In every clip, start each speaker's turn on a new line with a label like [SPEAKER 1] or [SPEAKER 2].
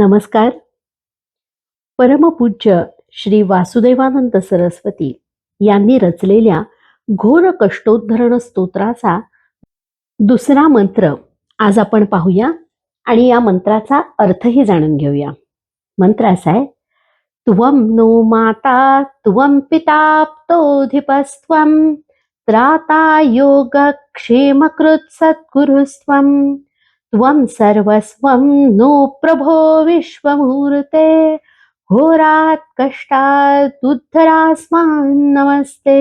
[SPEAKER 1] नमस्कार. परमपूज्य श्री वासुदेवानंद सरस्वती यांनी रचलेल्या घोर कष्टोद्धरण स्तोत्राचा दुसरा मंत्र आज आपण पाहूया आणि या मंत्राचा अर्थही जाणून घेऊया. मंत्र असा आहे त्वं नो माता त्वं पिता प्तोधिपस्त्वं त्राता योगक्षेमकृत् सद्गुरुस्त्वं त्वं सर्वस्वं नो प्रभो विश्वमूर्ते। घोरात् कष्टात् उद्धरास्मान् नमस्ते।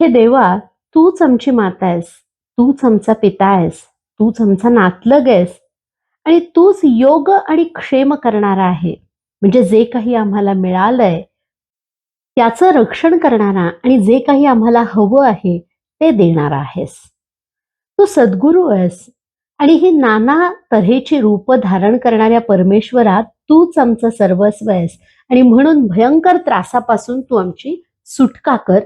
[SPEAKER 1] हे देवा तूच आमची माता आहेस तूच आमचा पिता आहेस तूच आमचा नातलग आहेस आणि तूच योग आणि क्षेम करणारा आहे. म्हणजे जे काही आम्हाला मिळालंय त्याचं रक्षण करणारा आणि जे काही आम्हाला हवं आहे ते देणारा आहेस. तू सद्गुरू आहेस. आणि ही नाना तऱ्हेची रूप धारण करणाऱ्या परमेश्वरात तूच आमचं सर्वस्व आहेस. आणि म्हणून भयंकर त्रासापासून तू आमची सुटका कर.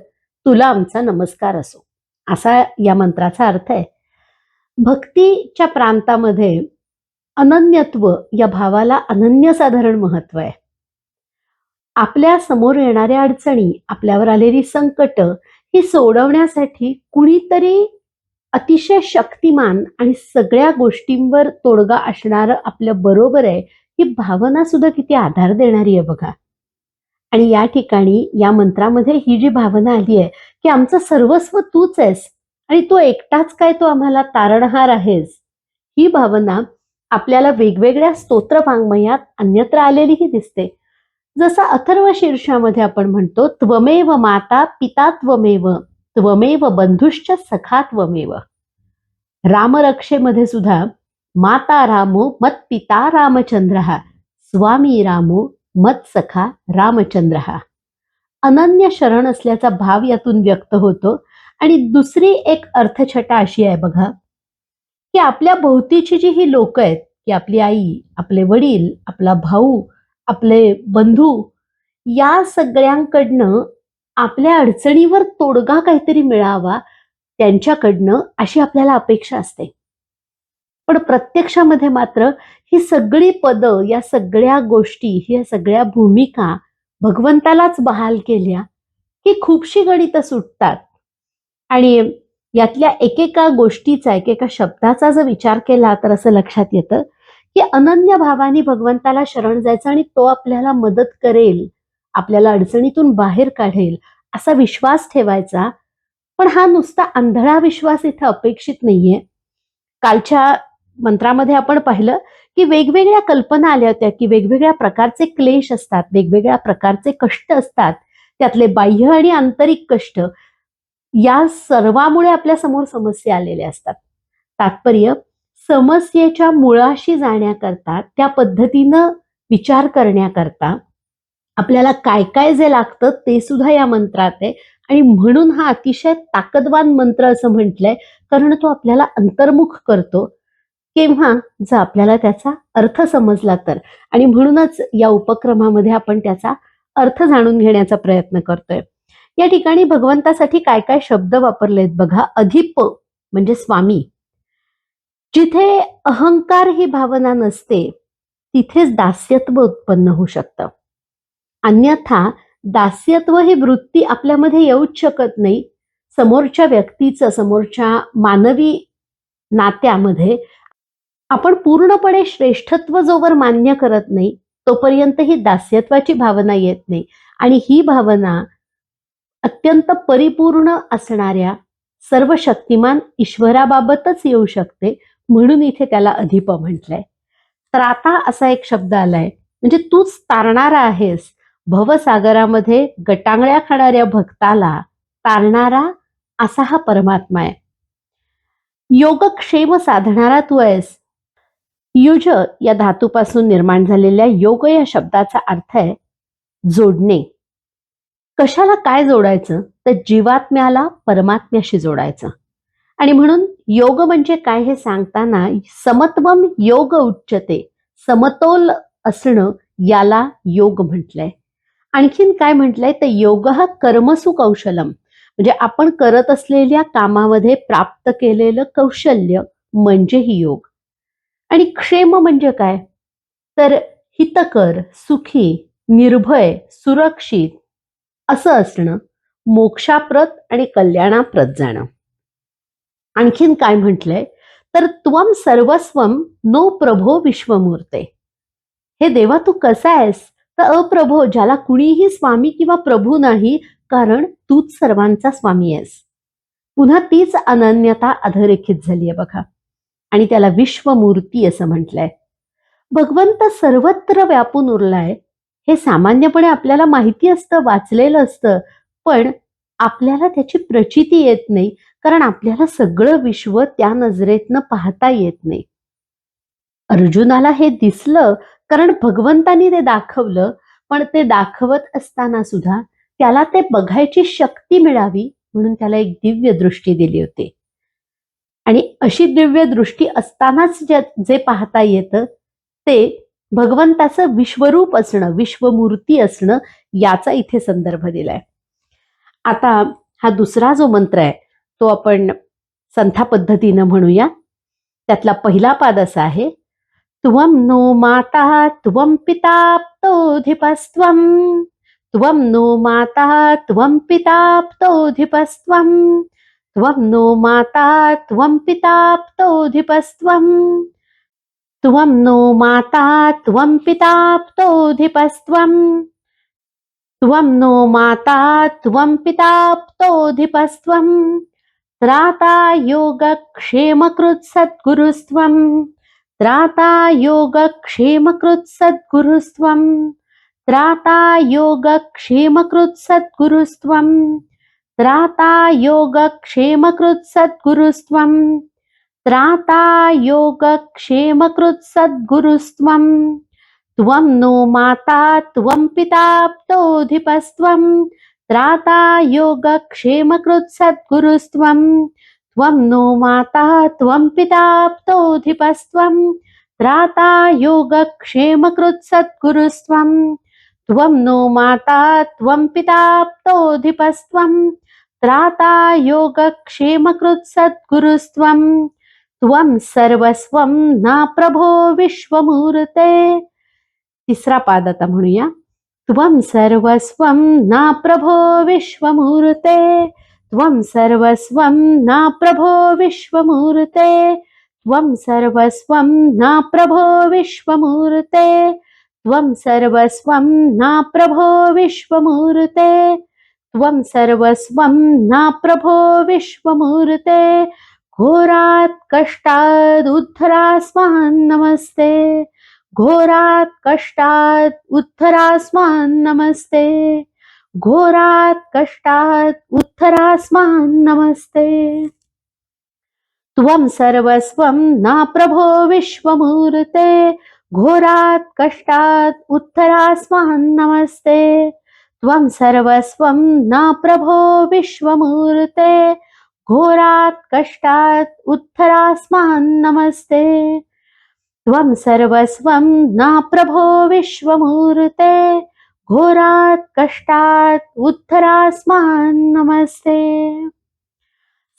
[SPEAKER 1] तुला आमचा नमस्कार असो. असा या मंत्राचा अर्थ आहे. भक्तीच्या प्रांतामध्ये अनन्यत्व या भावाला अनन्यसाधारण महत्त्व आहे. आपल्यासमोर येणाऱ्या अडचणी आपल्यावर आलेली संकट ही सोडवण्यासाठी कुणीतरी अतिशय शक्तिमान आणि सगळ्या गोष्टींवर तोडगा असणारं आपल्या बरोबर आहे ही भावना सुद्धा किती आधार देणारी आहे बघा. आणि या ठिकाणी या मंत्रामध्ये ही जी भावना आली आहे की आमचं सर्वस्व तूच आहेस आणि तो एकटाच काय तो आम्हाला तारणहार आहेस? ही भावना आपल्याला वेगवेगळ्या स्तोत्र वाङ्मयात अन्यत्र आलेलीही दिसते. जसं अथर्व शीर्षामध्ये आपण म्हणतो त्वमेव माता पिता त्वमेव. त्वमेव बंधुश्च सखा त्वमेव. रामरक्षेमध्ये सुद्धा माता रामो मत पिता रामचंद्र स्वामी रामो मत सखा रामचंद्र. अनन्य शरण असल्याचा भाव यातून व्यक्त होतो. आणि दुसरी एक अर्थछटा अशी आहे बघा की आपल्या भोवतीची जी ही लोक आहेत की आपली आई आपले वडील आपला भाऊ आपले बंधू या सगळ्यांकडनं आपल्या अडचणीवर तोडगा काहीतरी मिळावा त्यांच्याकडनं अशी आपल्याला अपेक्षा असते. पण प्रत्यक्षामध्ये मात्र ही सगळी पदं या सगळ्या गोष्टी ह्या सगळ्या भूमिका भगवंतालाच बहाल केल्या की खूपशी गणितं सुटतात. आणि यातल्या एकेका गोष्टीचा एकेका शब्दाचा जर विचार केला तर असं लक्षात येतं की अनन्य भावाने भगवंताला शरण जायचं आणि तो आपल्याला मदत करेल. आपल्याला अडचणीतून बाहेर काढेल असा विश्वास ठेवायचा. पण हा नुसता आंधळा विश्वास इथं अपेक्षित नाहीये. कालच्या मंत्रामध्ये आपण पाहिलं की वेगवेगळ्या कल्पना आल्या होत्या की वेगवेगळ्या प्रकारचे क्लेश असतात वेगवेगळ्या प्रकारचे कष्ट असतात त्यातले बाह्य आणि आंतरिक कष्ट या सर्वामुळे आपल्यासमोर समस्या आलेल्या असतात. तात्पर्य समस्येच्या मुळाशी जाण्याकरता त्या पद्धतीनं विचार करण्याकरता आपल्याला काय काय जे लागतं ते सुद्धा या मंत्रात आहे. आणि म्हणून हा अतिशय ताकदवान मंत्र असं म्हटलंय कारण तो आपल्याला अंतर्मुख करतो. केव्हा? जर आपल्याला त्याचा अर्थ समजला तर. आणि म्हणूनच या उपक्रमामध्ये आपण त्याचा अर्थ जाणून घेण्याचा प्रयत्न करतोय. या ठिकाणी भगवंतासाठी काय काय शब्द वापरलेत बघा. अधिप म्हणजे स्वामी. जिथे अहंकार ही भावना नसते तिथेच दास्यत्व उत्पन्न होऊ शकतं. अन्यथा दास्यत्व ही वृत्ती आपल्यामध्ये येऊच शकत नाही. समोरच्या व्यक्तीचं समोरच्या मानवी नात्यामध्ये आपण पूर्णपणे श्रेष्ठत्व जोवर मान्य करत नाही तोपर्यंत ही दास्यत्वाची भावना येत नाही. आणि ही भावना अत्यंत परिपूर्ण असणाऱ्या सर्व शक्तिमान ईश्वराबाबतच येऊ शकते म्हणून इथे त्याला अधिप म्हटलंय. त्राता असा एक शब्द आलाय म्हणजे तूच तारणारा आहेस भवसागरामध्ये गटांगळ्या खाणाऱ्या भक्ताला तारणारा असा हा परमात्मा आहे. योगक्षेम साधणारा तू आहेस. युज या धातूपासून निर्माण झालेल्या योग या शब्दाचा अर्थ आहे जोडणे. कशाला काय जोडायचं? तर जीवात्म्याला परमात्म्याशी जोडायचं. आणि म्हणून योग म्हणजे काय हे सांगताना समत्वम योग उच्चते समतोल असणं याला योग म्हटलंय. आणखीन काय म्हटलंय तर योग हा कर्मसु कौशलम म्हणजे आपण करत असलेल्या कामामध्ये प्राप्त केलेलं कौशल्य म्हणजे ही योग. आणि क्षेम म्हणजे काय? तर हितकर सुखी निर्भय सुरक्षित असं असणं मोक्षाप्रत आणि कल्याणाप्रत जाणं. आणखीन काय म्हटलंय? तर त्वम सर्वस्वम नो प्रभो विश्वमूर्ते. हे देवा तू कसा आहेस? तर अप्रभो ज्याला कुणीही स्वामी किंवा प्रभू नाही कारण तूच सर्वांचा स्वामी आहेस. पुन्हा तीच अनन्यता अधोरेखित झाली आहे बघा. आणि त्याला विश्वमूर्ती असं म्हटलंय. भगवंत सर्वत्र व्यापून उरलाय. हे सामान्यपणे आपल्याला माहिती असतं वाचलेलं असतं पण आपल्याला त्याची प्रचिती येत नाही कारण आपल्याला सगळं विश्व त्या नजरेतनं पाहता येत नाही. अर्जुनाला हे दिसलं कारण भगवंतानी ते दाखवलं पण ते दाखवत असताना सुद्धा त्याला ते बघायची शक्ती मिळावी म्हणून त्याला एक दिव्य दृष्टी दिली होती. आणि अशी दिव्य दृष्टी असतानाच जे जे पाहता येतं ते भगवंताचं विश्वरूप असणं विश्वमूर्ती असणं याचा इथे संदर्भ दिलाय. आता हा दुसरा जो मंत्र आहे तो आपण संथा पद्धतीनं म्हणूया. त्यातला पहिला पाद असा आहे त्वं नो माता त्वं नो माता त्वं त्वंस्त्वं त्वं नो माता त्वं नो माता त्वं पिताप्तोऽधिपस्त्वं त्राता योगक्षेमकृत्सद्गुरुस्त्वम् त्राता योगक्षेमकृत् सद्गुरुस्त्वं त्राता योगक्षेमकृत् सद्गुरुस्त्वं त्राता योगक्षेमकृत् सद्गुरुस्त्वं त्राता योगक्षेमकृत् सद्गुरुस्त्वं त्वं नो माता त्वं पिताप्तोऽधिपस्त्वं त्राता योगक्षेमकृत् सद्गुरुस्त्वं त्वं नो माता त्वं पिताप्तोऽधिपस्त्वं त्राता योगक्षेमकृत्सद्गुरुस्त्वं त्वं नो माता त्वं पिताप्तोऽधिपस्त्वं त्राता योगक्षेमकृत्सद्गुरुस्त्वं त्वं सर्वस्वं ना प्रभो विश्वमूर्ते। तिसरा पाद आता म्हणूया। त्वं सर्वस्वं ना प्रभो विश्वमूर्ते। त्वं सर्वस्वं न प्रभो विश्वमूर्ते त्वं सर्वस्वं न प्रभो विश्वमूर्ते त्वं सर्वस्वं न प्रभो विश्वमूर्ते त्वं सर्वस्वं न प्रभो विश्वमूर्ते घोरात् कष्टाद् उद्धरास्मान् नमस्ते घोरात् कष्टाद् उद्धरास्मान् नमस्ते। घोरात् कष्टात् उद्धरास्मान् नमस्ते. त्वं सर्वस्वं ना प्रभो विश्वमूर्ते घोरात् कष्टात् उत्तरास्मान नमस्ते. त्वं सर्वस्वं ना प्रभो विश्वमूर्ते घोरात् कष्टात् उत्तरास्मान् नमस्ते. त्वं सर्वस्वं ना प्रभो विश्वमूर्ते घोरात कष्टात उत्तरास्मान नमस्ते.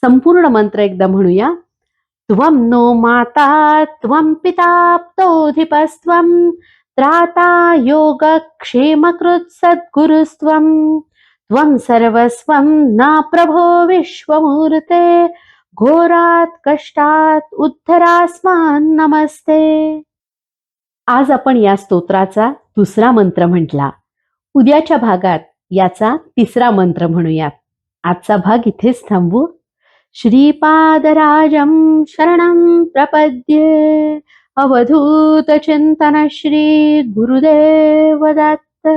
[SPEAKER 1] संपूर्ण मंत्र एकदा म्हणूया. त्वं नो माता त्वं पिताप्तोधिपस्त्वं त्राता योगक्षेमकृत् सद्गुरुस्त्वं त्वं सर्वस्वं ना प्रभो विश्वमूर्ते घोरात कष्टात उद्धरास्मान नमस्ते. आज आपण या स्तोत्राचा दुसरा मंत्र म्हटला. उद्याच्या भागात याचा तिसरा मंत्र म्हणूयात. आजचा भाग इथेच थांबू श्रीपादराजं शरणं प्रपद्ये. अवधूत चिंतन श्री गुरुदेव दत्त.